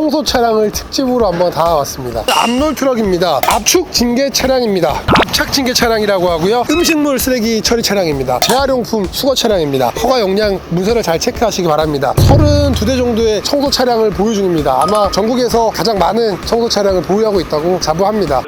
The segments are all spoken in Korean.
청소 차량을 특집으로 한번 다와왔습니다. 앞롤 트럭입니다. 압축 징계 차량입니다. 압착 징계 차량이라고 하고요. 음식물 쓰레기 처리 차량입니다. 재활용품 수거 차량입니다. 허가 용량 문서를 잘 체크하시기 바랍니다. 32대 정도의 청소 차량을 보유 중입니다. 아마 전국에서 가장 많은 청소 차량을 보유하고 있다고 자부합니다.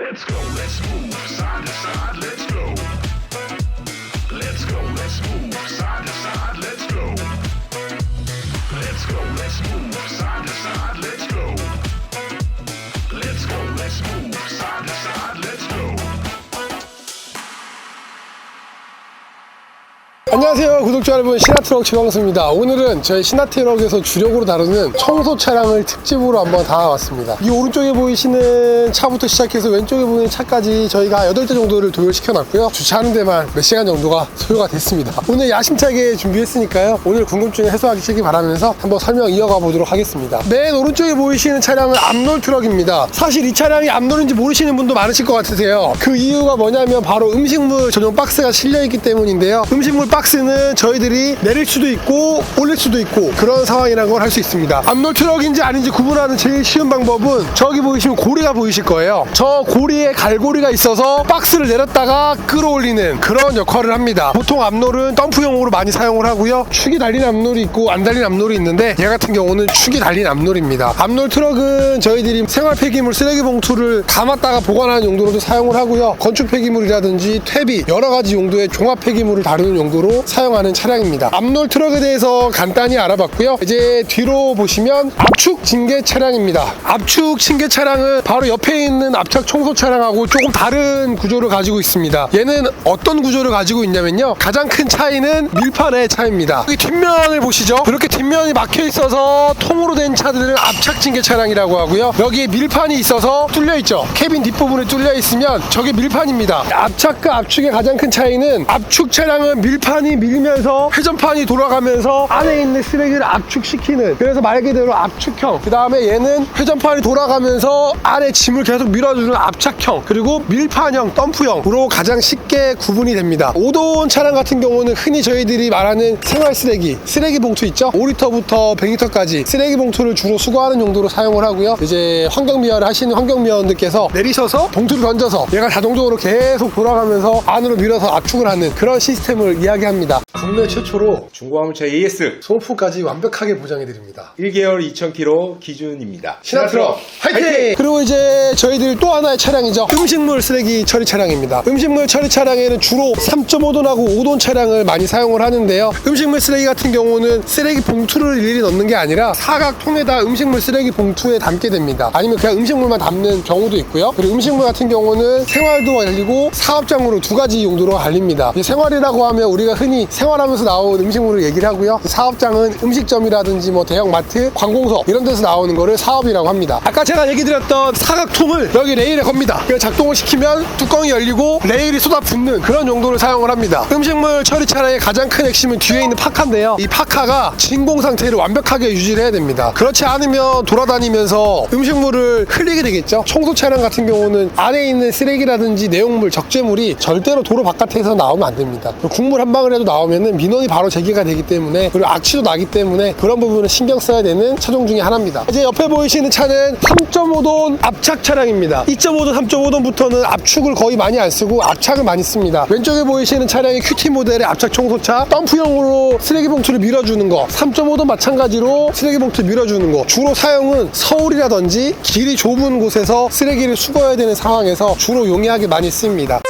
안녕하세요 구독자 여러분. 신화트럭 최광수입니다. 오늘은 저희 신화트럭에서 주력으로 다루는 청소 차량을 특집으로 한번 다와왔습니다. 이 오른쪽에 보이시는 차부터 시작해서 왼쪽에 보이는 차까지 저희가 8대 정도를 도열시켜 놨고요. 주차하는 데만 몇 시간 정도가 소요가 됐습니다. 오늘 야심차게 준비했으니까요. 오늘 궁금증 해소하시기 바라면서 한번 설명 이어가 보도록 하겠습니다. 맨 오른쪽에 보이시는 차량은 앞롤 트럭입니다. 사실 이 차량이 앞롤인지 모르시는 분도 많으실 것 같으세요. 그 이유가 뭐냐면 바로 음식물 전용 박스가 실려있기 때문인데요. 음식물 박스 는 저희들이 내릴 수도 있고 올릴 수도 있고 그런 상황이라는 걸 할 수 있습니다. 앞롤 트럭인지 아닌지 구분하는 제일 쉬운 방법은 저기 보이시면 고리가 보이실 거예요. 저 고리에 갈고리가 있어서 박스를 내렸다가 끌어올리는 그런 역할을 합니다. 보통 앞롤은 덤프용으로 많이 사용을 하고요. 축이 달린 앞롤이 있고 안 달린 앞롤이 있는데 얘 같은 경우는 축이 달린 앞롤입니다. 앞롤 트럭은 저희들이 생활 폐기물 쓰레기 봉투를 감았다가 보관하는 용도로도 사용을 하고요. 건축 폐기물이라든지 퇴비 여러 가지 용도의 종합 폐기물을 다루는 용도로 사용하는 차량입니다. 앞롤 트럭에 대해서 간단히 알아봤고요. 이제 뒤로 보시면 압축 징계 차량입니다. 압축 징계 차량은 바로 옆에 있는 압착 청소 차량하고 조금 다른 구조를 가지고 있습니다. 얘는 어떤 구조를 가지고 있냐면요. 가장 큰 차이는 밀판의 차이입니다. 여기 뒷면을 보시죠. 그렇게 뒷면이 막혀 있어서 통으로 된 차들은 압착 징계 차량이라고 하고요. 여기에 밀판이 있어서 뚫려 있죠. 캐빈 뒷부분에 뚫려 있으면 저게 밀판입니다. 압착과 압축의 가장 큰 차이는 압축 차량은 밀판 이 밀면서 회전판이 돌아가면서 안에 있는 쓰레기를 압축시키는 그래서 말 그대로 압축형. 그 다음에 얘는 회전판이 돌아가면서 안에 짐을 계속 밀어주는 압착형 그리고 밀판형 덤프형으로 가장 쉽게 구분이 됩니다. 5돈 차량 같은 경우는 흔히 저희들이 말하는 생활 쓰레기 쓰레기 봉투 있죠? 5리터부터 100리터까지 쓰레기 봉투를 주로 수거하는 용도로 사용을 하고요. 이제 환경미화를 하시는 환경미화원들께서 내리셔서 봉투를 던져서 얘가 자동적으로 계속 돌아가면서 안으로 밀어서 압축을 하는 그런 시스템을 이야기 합니다 국내 최초로 중고화물차 AS 소모품까지 완벽하게 보장해드립니다 1개월 2,000km 기준입니다. 신화트럭 화이팅! 그리고 이제 저희들 또 하나의 차량이죠. 음식물 쓰레기 처리 차량입니다. 음식물 처리 차량에는 주로 3.5톤하고 5톤 차량을 많이 사용을 하는데요. 음식물 쓰레기 같은 경우는 쓰레기 봉투를 일일이 넣는 게 아니라 사각통에다 음식물 쓰레기 봉투에 담게 됩니다. 아니면 그냥 음식물만 담는 경우도 있고요. 그리고 음식물 같은 경우는 생활도 갈리고 사업장으로 두 가지 용도로 갈립니다. 이제 생활이라고 하면 우리가 흔히 생활하면서 나온 음식물을 얘기를 하고요. 사업장은 음식점이라든지 뭐 대형 마트, 관공서 이런 데서 나오는 거를 사업이라고 합니다. 아까 제가 얘기 드렸던 사각통을 여기 레일에 겁니다. 작동을 시키면 뚜껑이 열리고 레일이 쏟아붓는 그런 용도를 사용을 합니다. 음식물 처리 차량의 가장 큰 핵심은 뒤에 있는 파카인데요. 이 파카가 진공 상태를 완벽하게 유지를 해야 됩니다. 그렇지 않으면 돌아다니면서 음식물을 흘리게 되겠죠. 청소 차량 같은 경우는 안에 있는 쓰레기라든지 내용물, 적재물이 절대로 도로 바깥에서 나오면 안 됩니다. 국물 한 방울 이라도 나오면은 민원이 바로 제기가 되기 때문에 그리고 악취도 나기 때문에 그런 부분을 신경 써야 되는 차종 중에 하나입니다. 이제 옆에 보이시는 차는 3.5톤 압착 차량입니다. 2.5톤, 3.5톤부터는 압축을 거의 많이 안 쓰고 압착을 많이 씁니다. 왼쪽에 보이시는 차량이 큐티 모델의 압착 청소차, 덤프용으로 쓰레기 봉투를 밀어주는 거, 3.5톤 마찬가지로 쓰레기 봉투 밀어주는 거. 주로 사용은 서울이라든지 길이 좁은 곳에서 쓰레기를 수거해야 되는 상황에서 주로 용이하게 많이 씁니다.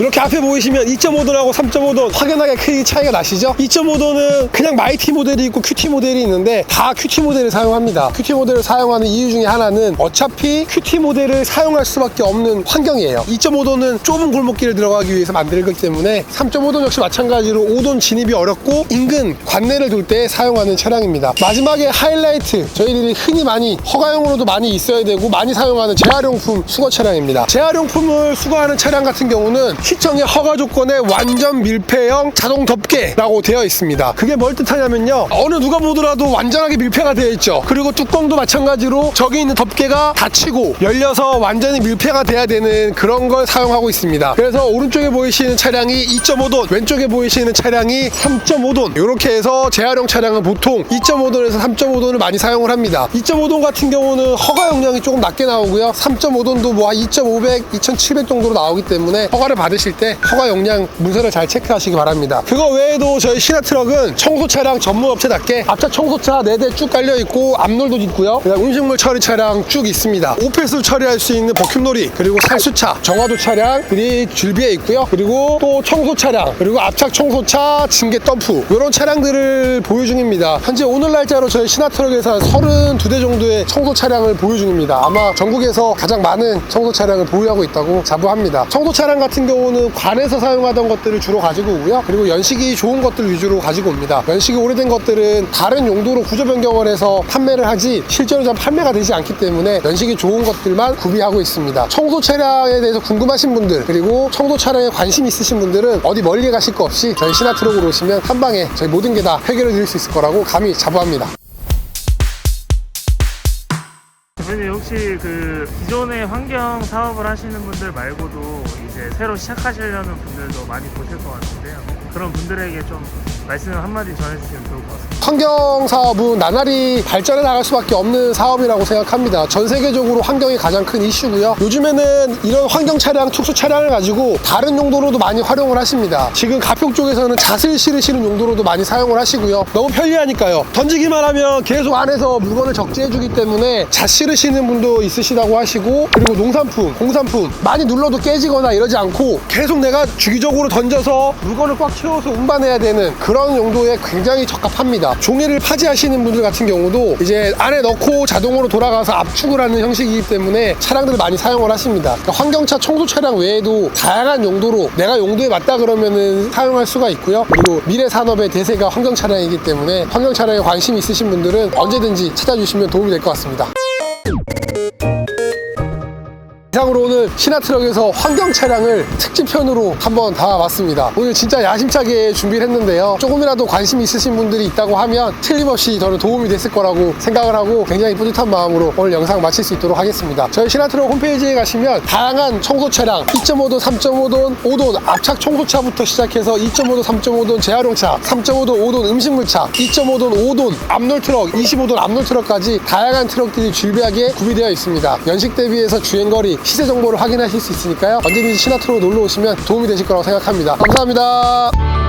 이렇게 앞에 보이시면 2.5돈하고 3.5돈 확연하게 크게 차이가 나시죠? 2.5돈은 그냥 마이티 모델이 있고 큐티 모델이 있는데 다 큐티 모델을 사용합니다. 큐티 모델을 사용하는 이유 중에 하나는 어차피 큐티 모델을 사용할 수밖에 없는 환경이에요. 2.5돈은 좁은 골목길을 들어가기 위해서 만들기 때문에 3.5돈 역시 마찬가지로 5돈 진입이 어렵고 인근 관내를 돌 때 사용하는 차량입니다. 마지막에 하이라이트 저희들이 흔히 많이 허가용으로도 많이 있어야 되고 많이 사용하는 재활용품 수거 차량입니다. 재활용품을 수거하는 차량 같은 경우는 시청의 허가 조건에 완전 밀폐형 자동 덮개라고 되어 있습니다. 그게 뭘 뜻하냐면요. 어느 누가 보더라도 완전하게 밀폐가 되어 있죠. 그리고 뚜껑도 마찬가지로 저기 있는 덮개가 닫히고 열려서 완전히 밀폐가 돼야 되는 그런 걸 사용하고 있습니다. 그래서 오른쪽에 보이시는 차량이 2.5돈, 왼쪽에 보이시는 차량이 3.5돈 이렇게 해서 재활용 차량은 보통 2.5돈에서 3.5돈을 많이 사용을 합니다. 2.5돈 같은 경우는 허가 용량이 조금 낮게 나오고요. 3.5돈도 뭐 2.500, 2,700 정도로 나오기 때문에 허가를 받 으실 때 허가 용량 문서를 잘 체크하시기 바랍니다. 그거 외에도 저희 신화 트럭은 청소 차량 전문 업체답게 앞차 청소차 4대 쭉 깔려 있고 앞놀도 있고요. 그다음 음식물 처리 차량 쭉 있습니다. 오페스 처리할 수 있는 버큐놀이 그리고 살수차, 정화도 차량들이 줄비에 있고요. 그리고 또 청소 차량 그리고 앞차 청소차, 징계 덤프 이런 차량들을 보유 중입니다. 현재 오늘 날짜로 저희 신화 트럭에서 한 32대 정도의 청소 차량을 보유 중입니다. 아마 전국에서 가장 많은 청소 차량을 보유하고 있다고 자부합니다. 청소 차량 같은 경우 는 관에서 사용하던 것들을 주로 가지고 오고요. 그리고 연식이 좋은 것들 위주로 가지고 옵니다. 연식이 오래된 것들은 다른 용도로 구조 변경을 해서 판매를 하지 실제로 잘 판매가 되지 않기 때문에 연식이 좋은 것들만 구비하고 있습니다. 청소 차량에 대해서 궁금하신 분들 그리고 청소 차량에 관심 있으신 분들은 어디 멀리 가실 거 없이 저희 시나트럭으로 오시면 한 방에 저희 모든 게 다 해결해 드릴 수 있을 거라고 감히 자부합니다. 혹시 그 기존에 환경 사업을 하시는 분들 말고도 이제 새로 시작하시려는 분들도 많이 보실 것 같은데요. 그런 분들에게 좀 말씀 한마디 전해주시면 좋을 것 같습니다. 환경 사업은 나날이 발전해 나갈 수밖에 없는 사업이라고 생각합니다. 전 세계적으로 환경이 가장 큰 이슈고요. 요즘에는 이런 환경 차량, 특수 차량을 가지고 다른 용도로도 많이 활용을 하십니다. 지금 가평 쪽에서는 잣을 실으시는 용도로도 많이 사용을 하시고요. 너무 편리하니까요. 던지기만 하면 계속 안에서 물건을 적재해주기 때문에 잣 실으시는 분도 있으시다고 하시고 그리고 농산품, 공산품 많이 눌러도 깨지거나 이러지 않고 계속 내가 주기적으로 던져서 물건을 꽉 채워서 운반해야 되는 그런 용도에 굉장히 적합합니다. 종이를 파지하시는 분들 같은 경우도 이제 안에 넣고 자동으로 돌아가서 압축을 하는 형식이기 때문에 차량들을 많이 사용을 하십니다. 그러니까 환경차 청소 차량 외에도 다양한 용도로 내가 용도에 맞다 그러면은 사용할 수가 있고요. 그리고 미래 산업의 대세가 환경 차량이기 때문에 환경 차량에 관심 있으신 분들은 언제든지 찾아주시면 도움이 될 것 같습니다. 이상으로 오늘 신화트럭에서 환경 차량을 특집편으로 한번 담아봤습니다. 오늘 진짜 야심차게 준비를 했는데요. 조금이라도 관심 있으신 분들이 있다고 하면 틀림없이 저는 도움이 됐을 거라고 생각을 하고 굉장히 뿌듯한 마음으로 오늘 영상 마칠 수 있도록 하겠습니다. 저희 신화트럭 홈페이지에 가시면 다양한 청소 차량 2.5돈, 3.5돈, 5돈 앞착 청소차부터 시작해서 2.5돈, 3.5돈 재활용차, 3.5돈, 5돈 음식물차, 2.5돈, 5돈 앞롤 트럭, 25돈 앞롤 트럭까지 다양한 트럭들이 줄비하게 구비되어 있습니다. 연식 대비해서 주행거리, 시세 정보를 확인하실 수 있으니까요. 언제든지 신화트럭 놀러 오시면 도움이 되실 거라고 생각합니다. 감사합니다.